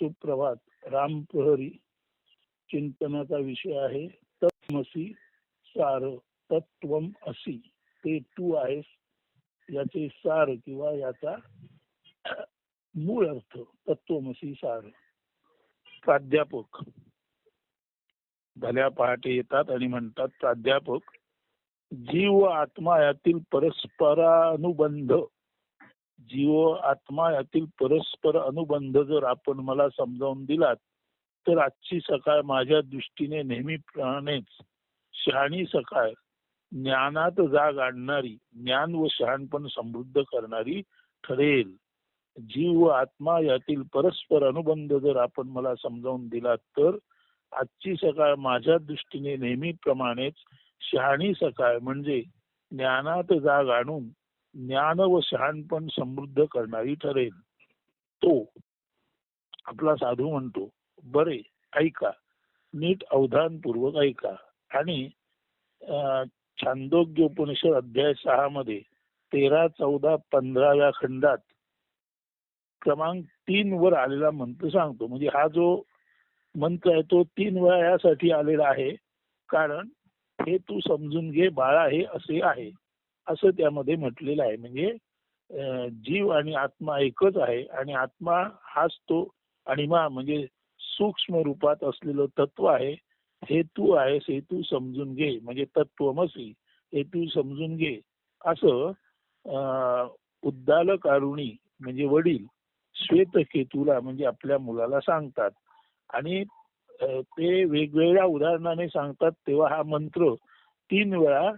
सुप्रभात. राम प्रहरी. चिंतनाचा विषय आहे तत्मसी सार तत्व असी. ते तू आहेस याचे सार किंवा याचा मूळ अर्थ तत्वमसी सार. प्राध्यापक. भल्या पहाटे येतात आणि म्हणतात प्राध्यापक जीव आत्मा यातील परस्परानुबंध जीव आत्मा यातील परस्पर अनुबंध जर आपण मला समजावून दिलात तर आजची सकाळ माझ्या दृष्टीने नेहमीप्रमाणेच शहाणी सकाळ ज्ञानात जाग आणणारी ज्ञान व शहाणपण समृद्ध करणारी ठरेल. जीव व आत्मा यातील परस्पर अनुबंध जर आपण मला समजावून दिलात तर आजची सकाळ माझ्या दृष्टीने नेहमीप्रमाणेच शहाणी सकाळ म्हणजे ज्ञानात जाग आणून ज्ञान व शहाणपण समृद्ध करणारी ठरेल. तो आपला साधू म्हणतो बरे ऐका. नीट अवधानपूर्वक ऐका. आणि छांदोग्य उपनिषद अध्याय सहा मध्ये तेरा चौदा पंधराव्या खंडात क्रमांक तीन वर आलेला मंत्र सांगतो. म्हणजे हा जो मंत्र आहे तो तीन वेळा यासाठी आलेला आहे. कारण हे तू समजून घे बाळा हे असे आहे. असं त्यामध्ये म्हटलेलं आहे. म्हणजे जीव आणि आत्मा एकच आहे आणि आत्मा हाच तो अणिमा म्हणजे सूक्ष्म रूपात असलेलं तत्व आहे हे तू आहेस हे तू समजून घे. म्हणजे तत्वमसी हे तू समजून घे. असं उद्दालक अरुणी म्हणजे वडील श्वेतकेतूला म्हणजे आपल्या मुलाला सांगतात. आणि ते वेगवेगळ्या उदाहरणाने सांगतात तेव्हा हा मंत्र तीन वेळा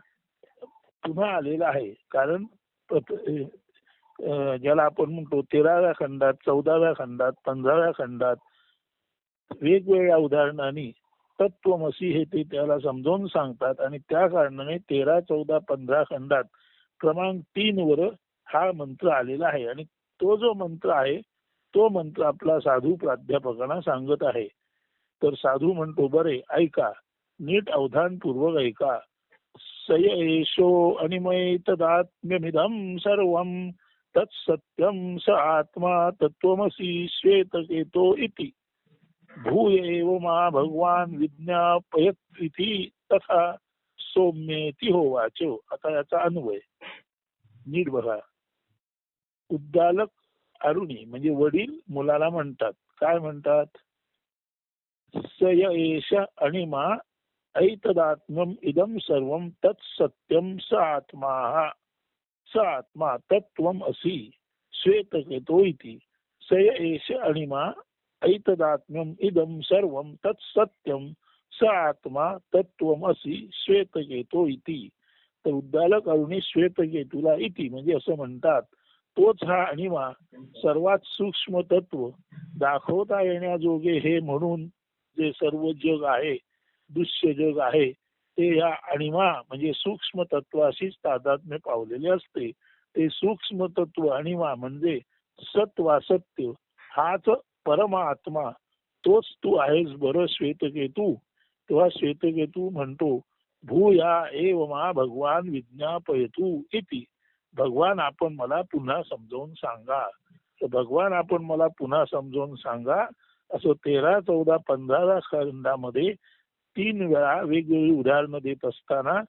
पुन्हा आलेला आहे. कारण ज्याला आपण म्हणतो तेराव्या खंडात चौदाव्या खंडात पंधराव्या खंडात वेगवेगळ्या उदाहरणांनी तत्वमसी हे ते त्याला समजावून सांगतात आणि त्या कारणाने तेरा चौदा पंधरा खंडात क्रमांक तीन वर हा मंत्र आलेला आहे आणि तो जो मंत्र आहे तो मंत्र आपला साधू प्राध्यापकांना सांगत आहे. तर साधू म्हणतो बरे ऐका नीट अवधानपूर्वक ऐका सय एषो तदात्म्यमिदं सर्वं तत्सत्यं स आत्मा तत्त्वमसि श्वेतकेतो इति। भूय एव मा भगवान विज्ञापयत इति तथा सौम्येती होवाच। आता याचा अन्वय। नीट बघा उद्दालक अरुणी म्हणजे वडील मुलाला म्हणतात। काय म्हणतात? सय एष अणिमा ऐतदात्म्यम इदम सर्वम तत्सत्यम स आत्मा। स आत्मा तत्वम असि, श्वेतकेतो इति। सय एष अणिमा ऐतदात्म्यम इदम सर्वम तत्सत्यम स आत्मा तत्वम असि, श्वेतकेतो इति। तर उद्दालक अरुणी श्वेतकेतुला इति, म्हणजे असं म्हणतात, तोच हा अणिमा, सर्वात सूक्ष्म तत्व दाखवता येण्याजोगे हे म्हणून जे सर्व जग आहे दृश्य जग आहे ते या अणिमा म्हणजे सूक्ष्म तत्वाशीच तादात्म्य पावलेले असते. ते सूक्ष्म तत्व अणिमा म्हणजे सत्वासत्य. हाच परमात्मा. तोच तू आहेस बरं श्वेतकेतू. तेव्हा श्वेतकेतू म्हणतो भूया एव मा भगवान विज्ञापयतू इति. भगवान आपण मला पुन्हा समजावून सांगा. तर भगवान आपण मला पुन्हा समजावून सांगा असं तेरा चौदा पंधरा खंडामध्ये तीन वेळा वेगवेगळी उदाहरणं देत असताना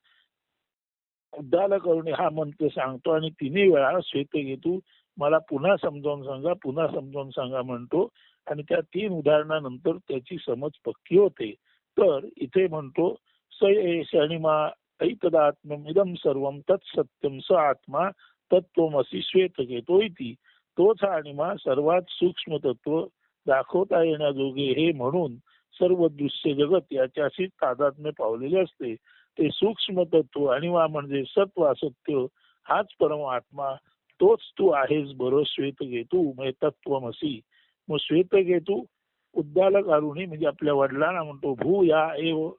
उद्दाल करून हा मंत्र सांगतो आणि तिन्ही वेळा श्वेत श्वेतकेतू मला पुन्हा समजावून सांगा पुन्हा समजावून सांगा म्हणतो. आणि त्या तीन उदाहरणानंतर त्याची समज पक्की होते. तर इथे म्हणतो स शणिमा अणिमा ऐतदात्म्यम इदम सर्वम तत्सत्यम स आत्मा तत्वमसी श्वेत घेतो इति. तोच अणिमा सर्वात सूक्ष्म तत्व दाखवता येण्याजोगे हे म्हणून सर्व दृश्य जगत याच्याशी तादात्म्य पावलेले असते. ते सूक्ष्म तत्व अणिमा म्हणजे सत्व असत्य हाच परमात्मा तोच तू आहेस बरं श्वेतकेतू म्हणजे तत्वमसी मग श्वेतकेतू उद्दालक अरुणी म्हणजे आपल्या वडिलांना म्हणतो भू या एव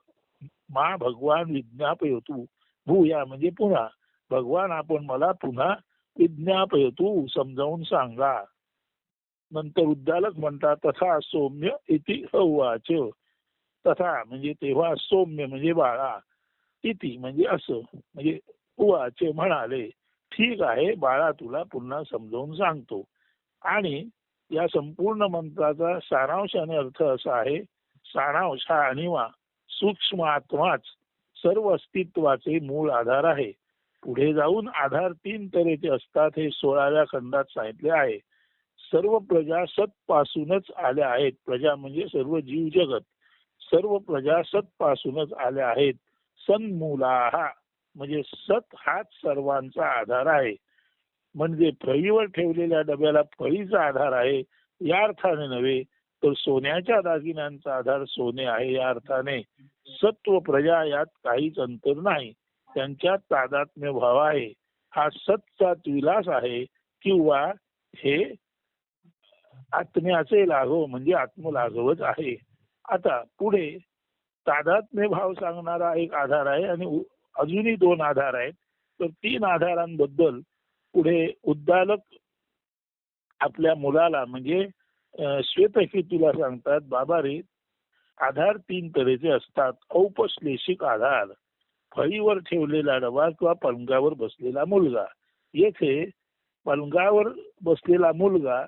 मा भगवान विज्ञापयतू. भू या म्हणजे पुन्हा. भगवान आपण मला पुन्हा विज्ञापयतू समजावून सांगा. नंतर उद्दालक म्हणतात तथा सौम्य इति अवाच तथा म्हणजे तेव्हा सौम्य म्हणजे बाळा इति म्हणजे असं म्हणजे उवाच म्हणाले. ठीक आहे बाळा तुला पुन्हा समजावून सांगतो. आणि या संपूर्ण मंत्राचा सारांश आणि अर्थ असा आहे सारांश हा अनिवा सूक्ष्म आत्माच सर्व अस्तित्वाचे मूळ आधार आहे. पुढे जाऊन आधार तीन तऱ्हेचे असतात हे सोळाव्या खंडात सांगितले आहे. सर्व प्रजा सतपासूनच आल्या आहेत. प्रजा म्हणजे सर्व जीव जगत. सर्व प्रजा सतपासूनच आल्या आहेत. सन्मूला म्हणजे सत हाच सर्वांचा आधार आहे. म्हणजे फळीवर ठेवलेल्या डब्याला फळीचा आधार आहे या अर्थाने नव्हे तर सोन्याच्या दागिन्यांचा आधार सोने आहे या अर्थाने. सत्व प्रजा यात काहीच अंतर नाही. त्यांच्यात तादात्म्य भाव आहे. हा सतचा विलास आहे किंवा हे आत्म्याचे लाघव म्हणजे आत्मलाघवच आहे. आता पुढे तादात्म्य भाव सांगणारा एक आधार आहे आणि अजूनही दोन आधार आहेत. तर तीन आधारांबद्दल पुढे उद्दालक आपल्या मुलाला म्हणजे श्वेतकेतूला सांगतात बाबा रे आधार तीन तऱ्हेचे असतात. औपश्लेषिक आधार फळीवर ठेवलेला डबा किंवा पलंगावर बसलेला मुलगा. येथे पलंगावर बसलेला मुलगा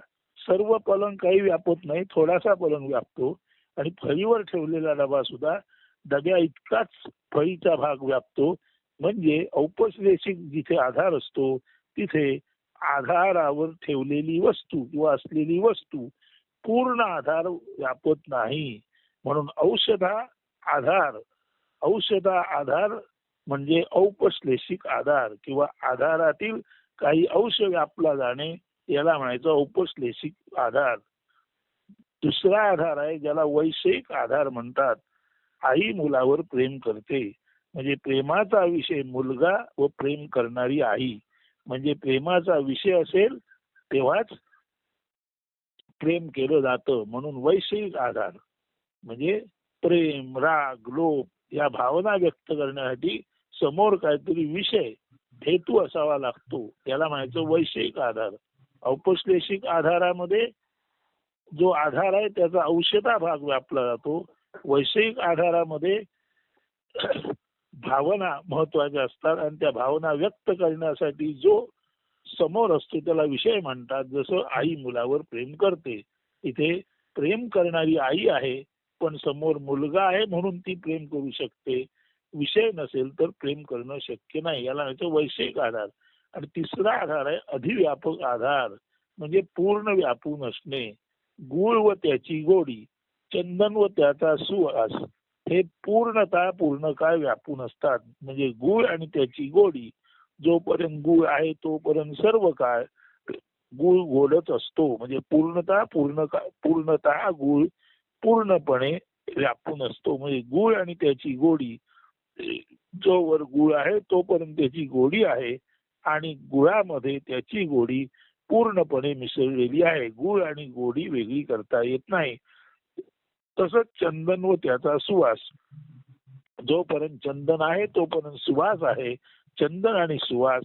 सर्व पलंग काही व्यापत नाही थोडासा पलंग व्यापतो. आणि फळीवर ठेवलेला डबा सुद्धा डब्या इतकाच फळीचा भाग व्यापतो. म्हणजे औपश्लेषिक जिथे आधार असतो तिथे आधारावर ठेवलेली वस्तू किंवा असलेली वस्तू पूर्ण आधार व्यापत नाही. म्हणून औषधा आधार औषधा आधार म्हणजे औपश्लेषिक आधार किंवा आधारातील काही अंश व्यापला जाणे याला म्हणायचं औपश्लेषिक आधार. दुसरा आधार आहे ज्याला वैषयिक आधार म्हणतात. आई मुलावर प्रेम करते. म्हणजे प्रेमाचा विषय मुलगा व प्रेम करणारी आई. म्हणजे प्रेमाचा विषय असेल तेव्हाच प्रेम केलं जातं. म्हणून वैषयिक आधार. म्हणजे प्रेम राग लोभ या भावना व्यक्त करण्यासाठी समोर काहीतरी विषय हेतू असावा लागतो. याला म्हणायचं वैषयिक आधार. औपश्लेषिक आधारामध्ये जो आधार आहे त्याचा औषधा भाग व्यापला जातो. वैषयिक आधारामध्ये भावना महत्त्वाच्या असतात आणि त्या भावना व्यक्त करण्यासाठी जो समोर असतो त्याला विषय म्हणतात. जसं आई मुलावर प्रेम करते. इथे प्रेम करणारी आई आहे पण समोर मुलगा आहे म्हणून ती प्रेम करू शकते. विषय नसेल तर प्रेम करणं शक्य नाही. याला वैषयिक आधार. आणि तिसरा आधार आहे अधिव्यापक आधार म्हणजे पूर्ण व्यापून असणे. गुळ व त्याची गोडी चंदन व त्याचा सुवास हे पूर्णतः पूर्ण काळ व्यापून असतात. म्हणजे गुळ आणि त्याची गोडी जोपर्यंत गुळ आहे तोपर्यंत सर्व काळ गुळ गोडच असतो. म्हणजे पूर्णतः पूर्ण पूर्णतः गुळ पूर्णपणे व्यापून असतो. म्हणजे गुळ आणि त्याची गोडी जोवर गुळ आहे तोपर्यंत त्याची गोडी आहे. आणि गुळामध्ये त्याची गोडी पूर्णपणे मिसळलेली आहे. गुळ आणि गोडी वेगळी करता येत नाही. तसंच चंदन व त्याचा सुवास. जोपर्यंत चंदन आहे तोपर्यंत सुवास आहे. चंदन आणि सुवास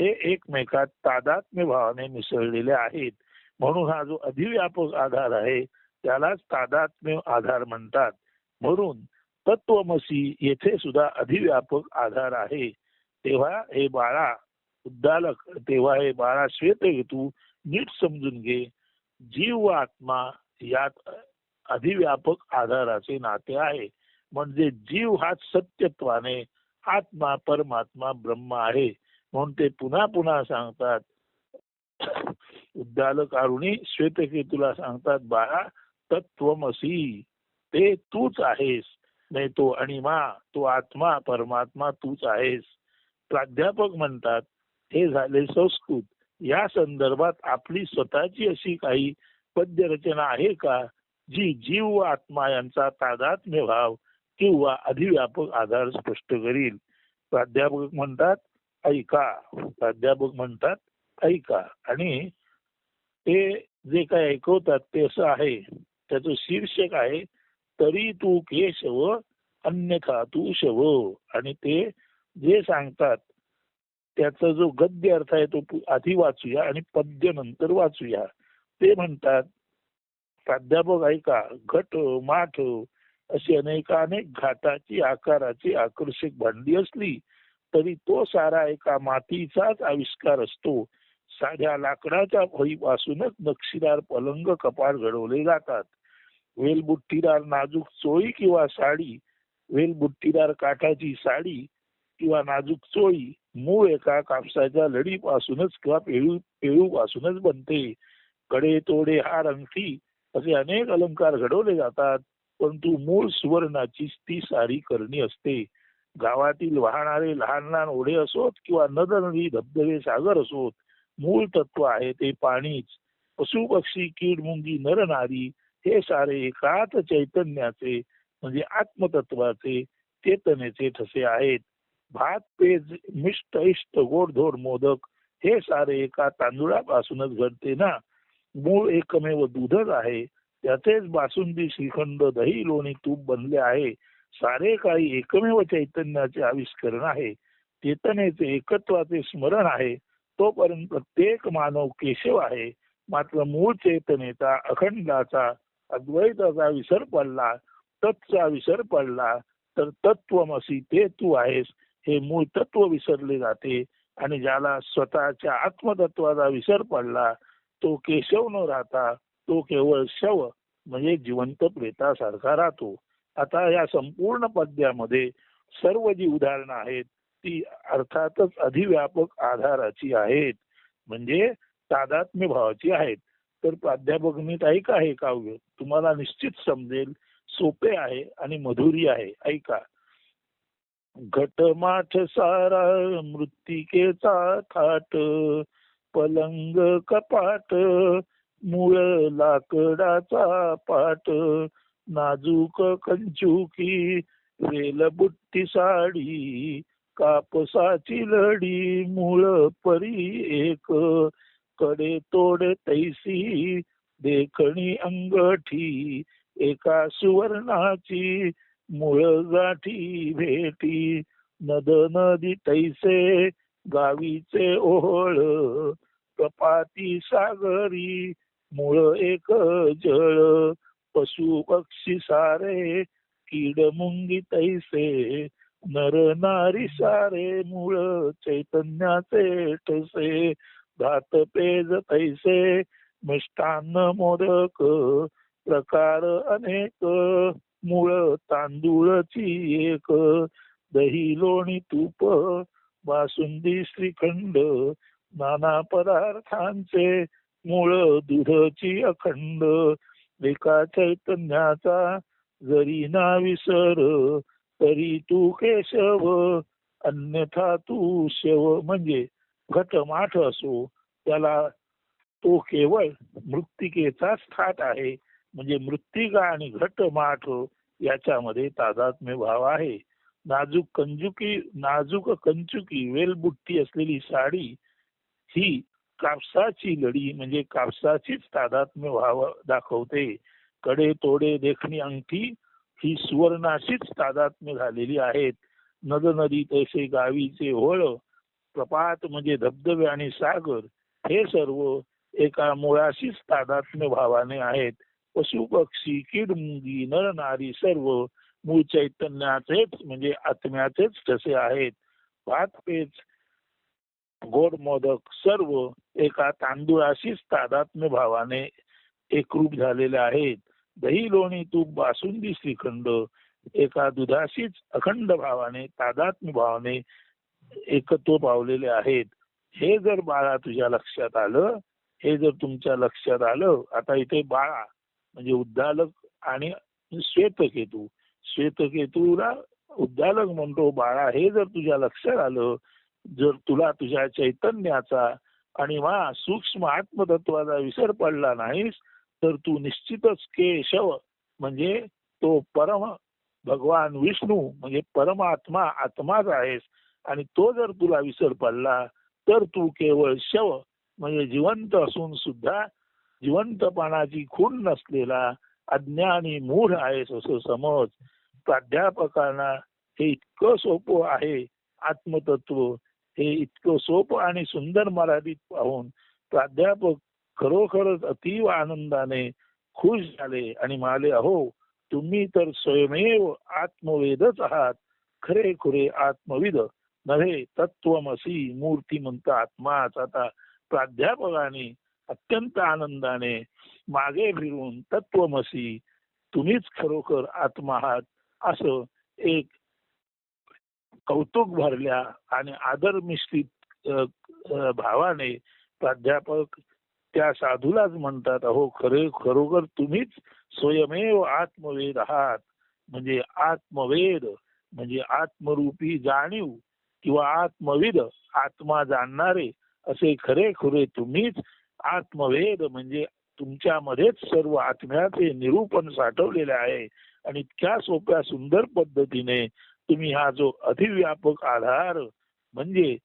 हे एकमेकात तादात्म्य भावाने मिसळलेले आहेत. म्हणून हा जो अधिव्यापक आधार आहे त्यालाच तादात्म्य आधार म्हणतात. म्हणून तत्वमसी येथे सुद्धा अधिव्यापक आधार आहे. तेव्हा हे बाळा उद्दालक तेव्हा हे बाळा श्वेत हेतू नीट समजून घे. जीव व आत्मा यात अधिव्यापक आधाराचे नाते आहे. म्हणजे जीव हा सत्यत्वाने आत्मा परमात्मा ब्रह्म आहे. म्हणून ते पुन्हा पुन्हा सांगतात. उद्दालक अरुणी श्वेतकेतूला सांगतात बाळा तत्वमसी ते तूच आहेस. नाही तो अणिमा तो आत्मा परमात्मा तूच आहेस. प्राध्यापक म्हणतात हे झाले संस्कृत. या संदर्भात आपली स्वतःची अशी काही पद्य रचना आहे का जी जीव व आत्मा यांचा तादात्म्य भाव किंवा अधिव्यापक आधार स्पष्ट करील? प्राध्यापक म्हणतात ऐका. प्राध्यापक म्हणतात ऐका. आणि ते जे काय ऐकवतात ते असं आहे त्याचं शीर्षक आहे तरी तू केशव अन्यथा तू शव. आणि ते जे सांगतात त्याचा जो गद्य अर्थ आहे तो आधी वाचूया आणि पद्य नंतर वाचूया. ते म्हणतात प्राध्यापक ऐका घट माठ अशी अनेकानेक घाटाची आकाराची आकर्षक भांडी असली तरी तो सारा एका मातीचाच आविष्कार असतो. साध्या लाकडाच्या फळीपासूनच नक्षीदार पलंग कपाट घडवले जातात. वेलबुट्टीदार नाजूक चोळी किंवा साडी वेलबुट्टीदार काठाची साडी किंवा नाजूक चोळी मूळ एका कापसाच्या लढीपासूनच किंवा पेळू पेळूपासूनच बनते. कडे तोडे हार अंगठी असे अनेक अलंकार घडवले जातात परंतु मूळ सुवर्णाची ती सारी करणी असते. गावातील वाहणारे लहान लहान ओढे असोत किंवा नद नदी धबधबे सागर असोत मूळ तत्व आहे ते पाणीच. पशु पक्षी कीड मुंगी नर नारी हे सारे एकाच चैतन्याचे म्हणजे आत्मतत्वाचे चेतनेचे ठसे आहेत. भात पेज मिष्ट इष्ट गोडधोड मोदक हे सारे एका तांदुळापासूनच घडते ना. मूळ एकमेव दूधच आहे. त्याचेच बासुंदी श्रीखंड दही लोणी तूप बनले आहे. सारे काही एकमेव चैतन्याचे आविष्करण आहे. चेतनेचे एकत्वाचे स्मरण आहे. तोपर्यंत प्रत्येक मानव केशव आहे. मात्र मूळ चेतनेचा अखंडाचा अद्वैताचा विसर पडला तत्चा विसर पडला तर तत्वमसी ते तू आहेस. हे मूळ तत्व विसरले जाते आणि ज्याला स्वतःच्या आत्मतत्वाचा विसर पडला तो केशव न राहता तो केवळ शव म्हणजे जिवंत प्रेतासारखा राहतो. आता या संपूर्ण पद्यामध्ये सर्व जी उदाहरणं आहेत ती अर्थातच अधिव्यापक आधाराची आहेत म्हणजे तादात्म्य भावाची आहेत. तर प्राध्यापक नीट ऐका हे काव्य? तुम्हाला निश्चित समजेल सोपे आहे आणि मधुरी आहे. ऐका. घटमाठ सारा मृत्तिकेचा थाट पलंग कपाट मूळ लाकडाचा पाट नाजूक कंचुकी वेलबुट्टी साडी कापसाची लढी मूळ परी एक कडे तोड तैसी देखणी अंगठी एका सुवर्णाची मूळ गाठी भेटी नद नदी तैसे गावीचे ओहळ कपाती सागरी मूळ एक जळ पशु पक्षी सारे कीड मुंगी तैसे नर नारी सारे मूळ चैतन्याचे ठसे धात पेज तैसे मिष्टान्न मोदक प्रकार अनेक. मुळ तांदूळची एक दही लोणी तूप बासुंदी श्रीखंड नाना पदार्थांचे मूळ दुधची अखंड. एका चैतन्याचा जरी ना विसर तरी तू केशव अन्यथा तू शेव. म्हणजे घटमाठ असो त्याला तो केवळ मृत्तिकेचाच थाट आहे. म्हणजे मृत्तिका आणि घट माठ याच्यामध्ये तादात्म्य भाव आहे. नाजूक कंजुकी नाजूक कंचुकी वेलबुट्टी असलेली साडी ही कापसाची लढी म्हणजे कापसाचीच तादात्म्य भाव दाखवते. कडे तोडे देखणी अंगठी ही सुवर्णाशीच तादात्म्य झालेली आहेत. नद नदी तसे गावीचे होळ प्रपात म्हणजे धबधबे आणि सागर हे सर्व एका मुळाशीच तादात्म्य भावाने आहेत. पशु पक्षी किडमुंगी नर नारी सर्व मूळ चैतन्याचेच म्हणजे आत्म्याचेच तसे आहेत. भात पेच गोड मोदक सर्व एका तांदूळाशीच तादात्म्य भावाने एकरूप झालेले आहेत. दही लोणी तूप बासुंदी श्रीखंड एका दुधाशीच अखंड भावाने तादात्म्य भावाने एकत्व पावलेले आहेत. हे जर बाळा तुझ्या लक्षात आलं हे जर तुमच्या लक्षात आलं आता इथे बाळा म्हणजे उद्दालक आणि श्वेतकेतू. श्वेतकेतूला उद्दालक म्हणतो बाळा हे जर तुझ्या लक्षात आलं जर तुला तुझ्या चैतन्याचा आणि वा सूक्ष्म आत्मतत्वाचा विसर पडला नाहीस तर तू निश्चितच केशव म्हणजे तो परम भगवान विष्णू म्हणजे परमात्मा आत्माच आहेस. आणि तो जर तुला विसर पडला तर तू केवळ शव म्हणजे जिवंत असून सुद्धा जिवंतपणाची खूण नसलेला अज्ञानी मूढ आहेस असं समज. प्राध्यापकांना हे इतकं सोपं आहे आत्मतत्व. हे इतकं सोपं आणि सुंदर मराठीत पाहून प्राध्यापक खरोखरच अतीव आनंदाने खुश झाले आणि म्हणाले अहो तुम्ही तर स्वयमेव आत्मवेदच आहात. खरे खुरे आत्मविद. नव्हे तत्वमसी मूर्तिमंत आत्माच आता प्राध्यापकाने अत्यंत आनंदाने मागे फिरून तत्वमसी तुम्हीच खरोखर आत्मा आहात असं एक कौतुक भरल्या आणि आदर मिश्रित भावाने प्राध्यापक त्या साधूलाच म्हणतात अहो खरे खरोखर तुम्हीच स्वयमेव आत्मवेद आहात. म्हणजे आत्मवेद म्हणजे आत्मरूपी जाणीव किंवा आत्मविद आत्मा जाणणारे असे खरे खुरे तुम्हीच आत्मवेद म्हणजे तुमच्यामध्येच सर्व आत्म्याचे निरूपण साठवलेले आहे. आणि इतक्या सोप्या सुंदर पद्धतीने तुम्ही हा जो अतिव्यापक आधार म्हणजे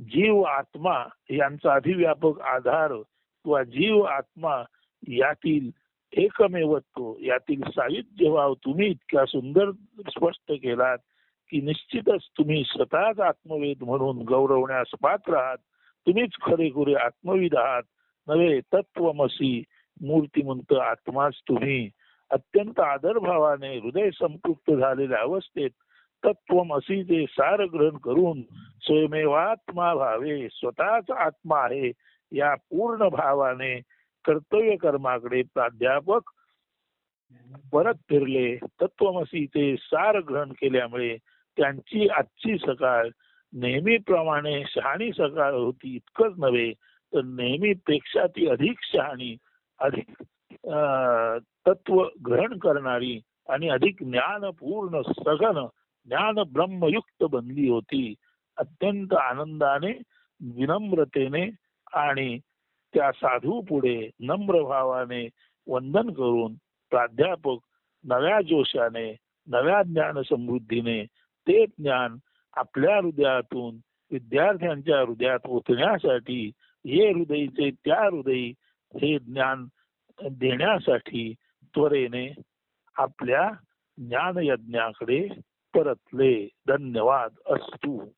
जीव आत्मा यांचा अधिव्यापक आधार किंवा जीव आत्मा यातील एकमेवत्व यातील साहित्य भाव तुम्ही इतक्या सुंदर स्पष्ट केलात की निश्चितच तुम्ही स्वतःच आत्मवेद म्हणून गौरवण्यास पात्र आहात. तुम्हीच खरेखुरे आत्मविद आहात. नव्हे तत्वमसी मूर्तिमंत आत्माच तुम्ही. अत्यंत आदरभावाने हृदय संपृक्त झालेल्या अवस्थेत तत्वमसी ते सार ग्रहण करून स्वयमेवात्मा भावे स्वतःच आत्मा आहे या पूर्ण भावाने कर्तव्य कर्माकडे प्राध्यापक परत फिरले. तत्वमसी ते सार ग्रहण केल्यामुळे त्यांची आजची सकाळ नेहमीप्रमाणे शहाणी सकाळ होती इतकंच नव्हे तर नेहमीपेक्षा ती अधिक शहाणी अधिक तत्व ग्रहण करणारी आणि अधिक ज्ञानपूर्ण सघन ज्ञान ब्रह्मयुक्त बनली होती. अत्यंत आनंदाने विनम्रतेने आणि त्या साधू पुढे नम्र भावाने वंदन करून प्राध्यापक नव्या जोशाने नव्या ज्ञान समृद्धीने ते ज्ञान आपल्या हृदयातून विद्यार्थ्यांच्या हृदयात ओतण्यासाठी हे हृदयीचे त्या हृदयी हे ज्ञान देण्यासाठी त्वरेने आपल्या ज्ञानयज्ञाकडे परतले. धन्यवाद. असतू.